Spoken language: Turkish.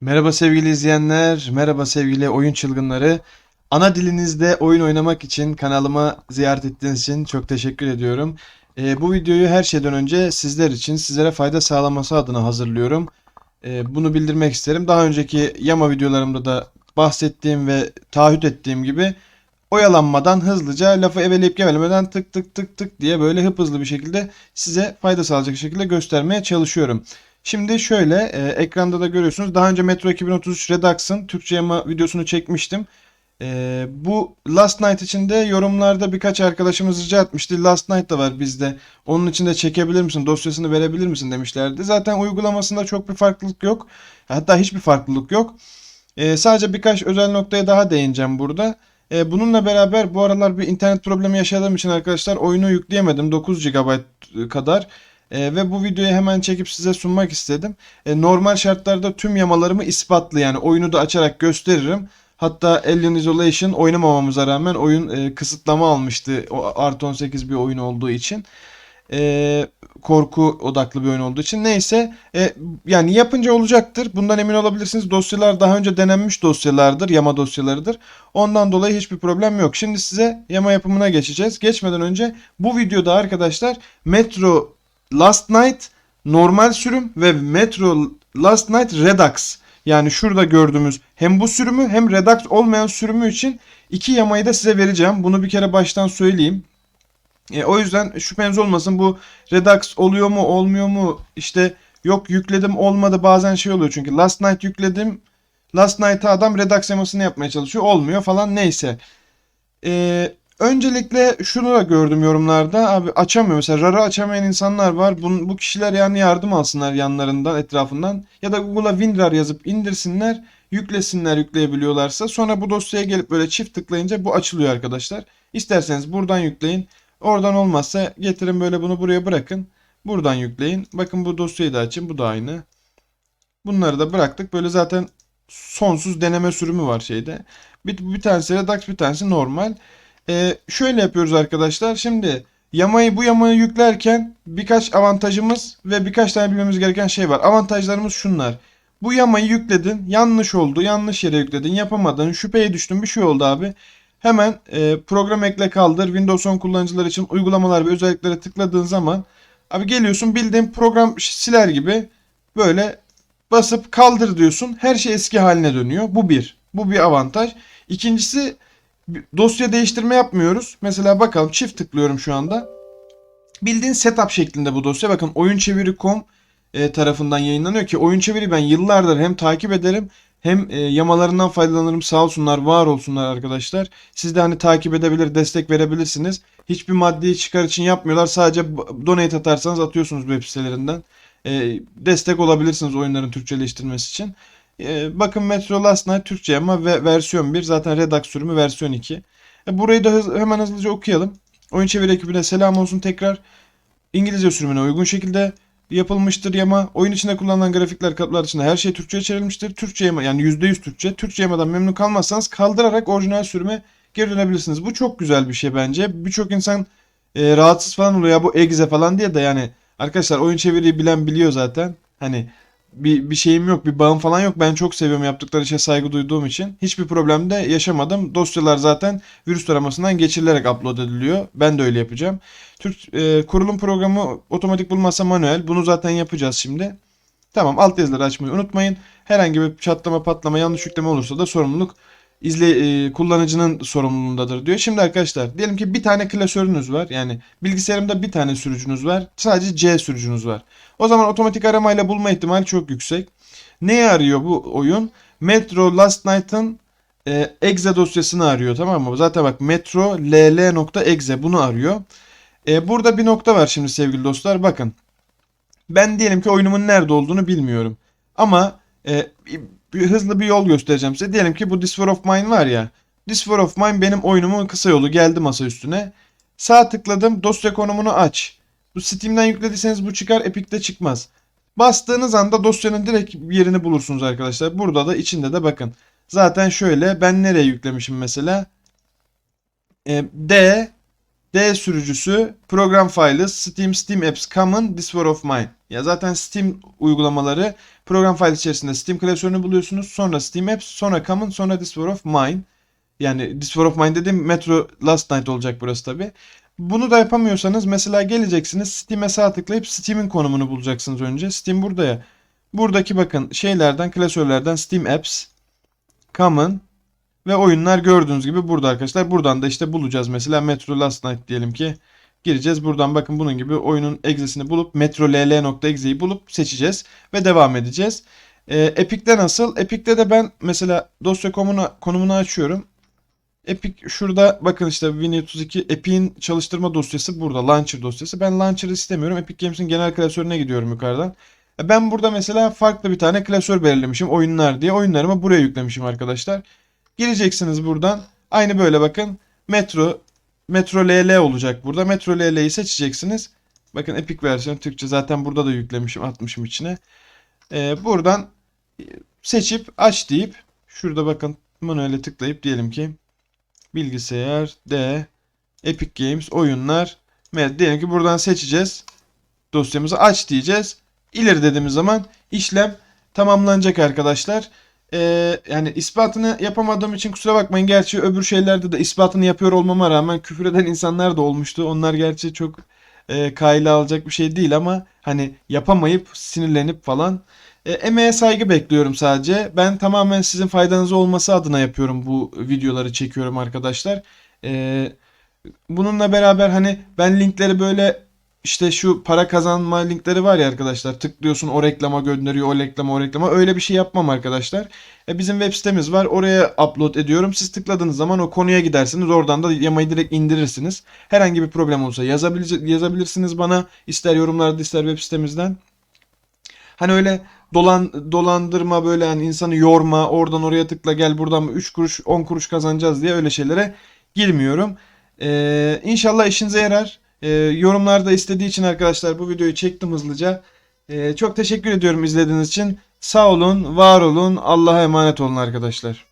Merhaba sevgili izleyenler, merhaba sevgili oyun çılgınları. Ana dilinizde oyun oynamak için kanalıma ziyaret ettiğiniz için çok teşekkür ediyorum. Ee, bu videoyu her şeyden önce sizler için, sizlere fayda sağlaması adına hazırlıyorum. Ee, bunu bildirmek isterim. Daha önceki Yama videolarımda da bahsettiğim ve taahhüt ettiğim gibi oyalanmadan hızlıca lafı eveleyip gevelemeden tık tık tık tık diye böyle hıp hızlı bir şekilde size fayda sağlayacak şekilde göstermeye çalışıyorum. Şimdi şöyle e, ekranda da görüyorsunuz. Daha önce Metro 2033 Redux'ın Türkçe yama videosunu çekmiştim. E, bu Last Night için de yorumlarda birkaç arkadaşımız rica etmişti. Last Night da var bizde. Onun için de çekebilir misin? Dosyasını verebilir misin demişlerdi. Zaten uygulamasında çok bir farklılık yok. Hatta hiçbir farklılık yok. E, sadece birkaç özel noktaya daha değineceğim burada. E, bununla beraber bu aralar bir internet problemi yaşadığım için arkadaşlar oyunu yükleyemedim. 9 GB kadar. E, ve bu videoyu hemen çekip size sunmak istedim. E, normal şartlarda tüm yamalarımı ispatlı yani oyunu da açarak gösteririm. Hatta Alien Isolation oynamamamıza rağmen oyun e, kısıtlama almıştı. O artı 18 bir oyun olduğu için. E, korku odaklı bir oyun olduğu için. Neyse e, yani yapınca olacaktır. Bundan emin olabilirsiniz. Dosyalar daha önce denenmiş dosyalardır. Yama dosyalarıdır. Ondan dolayı hiçbir problem yok. Şimdi size yama yapımına geçeceğiz. Geçmeden önce bu videoda arkadaşlar Metro Last Night normal sürüm ve Metro Last Night Redux. Yani şurada gördüğümüz hem bu sürümü hem Redux olmayan sürümü için iki yamayı da size vereceğim. Bunu bir kere baştan söyleyeyim. E, o yüzden şüpheniz olmasın bu Redux oluyor mu olmuyor mu işte yok yükledim olmadı bazen şey oluyor çünkü Last Night yükledim Last Night'a adam Redux yamasını yapmaya çalışıyor olmuyor falan neyse. E, öncelikle şunu da gördüm yorumlarda abi açamıyor mesela RAR'ı açamayan insanlar var bu, bu kişiler yani yardım alsınlar yanlarından etrafından ya da Google'a WinRAR yazıp indirsinler yüklesinler yükleyebiliyorlarsa sonra bu dosyaya gelip böyle çift tıklayınca bu açılıyor arkadaşlar. İsterseniz buradan yükleyin. Oradan olmazsa getirin böyle bunu buraya bırakın. Buradan yükleyin. Bakın bu dosyayı da açın. Bu da aynı. Bunları da bıraktık. Böyle zaten sonsuz deneme sürümü var şeyde. Bir, bir tanesi Redux bir tanesi normal. Ee, şöyle yapıyoruz arkadaşlar. Şimdi yamayı bu yamayı yüklerken birkaç avantajımız ve birkaç tane bilmemiz gereken şey var. Avantajlarımız şunlar. Bu yamayı yükledin. Yanlış oldu. Yanlış yere yükledin. Yapamadın. Şüpheye düştün. Bir şey oldu abi. Hemen e, program ekle kaldır. Windows 10 kullanıcılar için uygulamalar ve özelliklere tıkladığın zaman abi geliyorsun bildiğin program siler gibi böyle basıp kaldır diyorsun. Her şey eski haline dönüyor. Bu bir. Bu bir avantaj. İkincisi dosya değiştirme yapmıyoruz. Mesela bakalım çift tıklıyorum şu anda. Bildiğin setup şeklinde bu dosya. Bakın oyunçeviri.com e, tarafından yayınlanıyor ki oyun çeviri ben yıllardır hem takip ederim hem e, yamalarından faydalanırım sağ olsunlar var olsunlar arkadaşlar. Siz de hani takip edebilir destek verebilirsiniz. Hiçbir maddi çıkar için yapmıyorlar. Sadece donate atarsanız atıyorsunuz web sitelerinden. E, destek olabilirsiniz oyunların Türkçeleştirilmesi için. E, bakın Metro Last Night Türkçe ama ve versiyon 1 zaten Redux sürümü versiyon 2. E, burayı da hız, hemen hızlıca okuyalım. Oyun çeviri ekibine selam olsun tekrar. İngilizce sürümüne uygun şekilde yapılmıştır yama. Oyun içinde kullanılan grafikler, katlar dışında her şey Türkçe'ye çevrilmiştir. Türkçe yama yani %100 Türkçe. Türkçe yamadan memnun kalmazsanız kaldırarak orijinal sürüme geri dönebilirsiniz. Bu çok güzel bir şey bence. Birçok insan e, rahatsız falan oluyor ya bu egze falan diye de yani arkadaşlar oyun çeviriyi bilen biliyor zaten. Hani bir, bir şeyim yok, bir bağım falan yok. Ben çok seviyorum yaptıkları işe saygı duyduğum için. Hiçbir problem de yaşamadım. Dosyalar zaten virüs taramasından geçirilerek upload ediliyor. Ben de öyle yapacağım. Türk e, kurulum programı otomatik bulmazsa manuel. Bunu zaten yapacağız şimdi. Tamam alt yazıları açmayı unutmayın. Herhangi bir çatlama patlama yanlış yükleme olursa da sorumluluk izle e, kullanıcının sorumluluğundadır diyor. Şimdi arkadaşlar diyelim ki bir tane klasörünüz var. Yani bilgisayarımda bir tane sürücünüz var. Sadece C sürücünüz var. O zaman otomatik aramayla bulma ihtimali çok yüksek. Neyi arıyor bu oyun? Metro Last Night'ın e, exe dosyasını arıyor tamam mı? Zaten bak metro ll.exe bunu arıyor. E, burada bir nokta var şimdi sevgili dostlar. Bakın. Ben diyelim ki oyunumun nerede olduğunu bilmiyorum. Ama e, bir, hızlı bir yol göstereceğim size. Diyelim ki bu This War of Mine var ya. This War of Mine benim oyunumun kısa yolu. Geldi masa üstüne. Sağ tıkladım. Dosya konumunu aç. Bu Steam'den yüklediyseniz bu çıkar. Epic'te çıkmaz. Bastığınız anda dosyanın direkt yerini bulursunuz arkadaşlar. Burada da içinde de bakın. Zaten şöyle ben nereye yüklemişim mesela? E, D D sürücüsü program files Steam Steam Apps Common This War of Mine. Ya zaten Steam uygulamaları program file içerisinde Steam klasörünü buluyorsunuz. Sonra Steam Apps, sonra Common, sonra This War of Mine. Yani This War of Mine dediğim Metro Last Night olacak burası tabi. Bunu da yapamıyorsanız mesela geleceksiniz Steam'e sağ tıklayıp Steam'in konumunu bulacaksınız önce. Steam burada ya. Buradaki bakın şeylerden, klasörlerden Steam Apps, Common ve oyunlar gördüğünüz gibi burada arkadaşlar. Buradan da işte bulacağız mesela Metro Last Night diyelim ki. Gireceğiz. Buradan bakın bunun gibi oyunun exe'sini bulup metroll.exe'yi bulup seçeceğiz ve devam edeceğiz. Ee, Epic'te nasıl? Epic'te de ben mesela dosya konumunu, konumunu açıyorum. Epic şurada bakın işte Win32 Epic'in çalıştırma dosyası burada. Launcher dosyası. Ben Launcher'ı istemiyorum. Epic Games'in genel klasörüne gidiyorum yukarıdan. E, Ben burada mesela farklı bir tane klasör belirlemişim. Oyunlar diye. Oyunlarımı buraya yüklemişim arkadaşlar. Gireceksiniz buradan. Aynı böyle bakın. Metro Metro LL olacak burada. Metro LL'yi seçeceksiniz. Bakın Epic versiyon Türkçe zaten burada da yüklemişim, atmışım içine. Ee, buradan seçip aç deyip şurada bakın manuele tıklayıp diyelim ki bilgisayar D Epic Games oyunlar evet, diyelim ki buradan seçeceğiz. Dosyamızı aç diyeceğiz. İleri dediğimiz zaman işlem tamamlanacak arkadaşlar. Ee, yani ispatını yapamadığım için kusura bakmayın. Gerçi öbür şeylerde de ispatını yapıyor olmama rağmen küfür eden insanlar da olmuştu. Onlar gerçi çok e, kayla alacak bir şey değil ama hani yapamayıp sinirlenip falan. E, emeğe saygı bekliyorum sadece. Ben tamamen sizin faydanıza olması adına yapıyorum bu videoları çekiyorum arkadaşlar. E, bununla beraber hani ben linkleri böyle işte şu para kazanma linkleri var ya arkadaşlar. Tıklıyorsun o reklama gönderiyor, o reklama, o reklama. Öyle bir şey yapmam arkadaşlar. E, bizim web sitemiz var. Oraya upload ediyorum. Siz tıkladığınız zaman o konuya gidersiniz. Oradan da yamayı direkt indirirsiniz. Herhangi bir problem olsa yazabilir, yazabilirsiniz bana. İster yorumlarda ister web sitemizden. Hani öyle dolan dolandırma böyle hani insanı yorma oradan oraya tıkla gel buradan 3 kuruş 10 kuruş kazanacağız diye öyle şeylere girmiyorum. Ee, inşallah işinize yarar. Ee, yorumlarda istediği için arkadaşlar bu videoyu çektim hızlıca. Ee, çok teşekkür ediyorum izlediğiniz için. Sağ olun, var olun, Allah'a emanet olun arkadaşlar.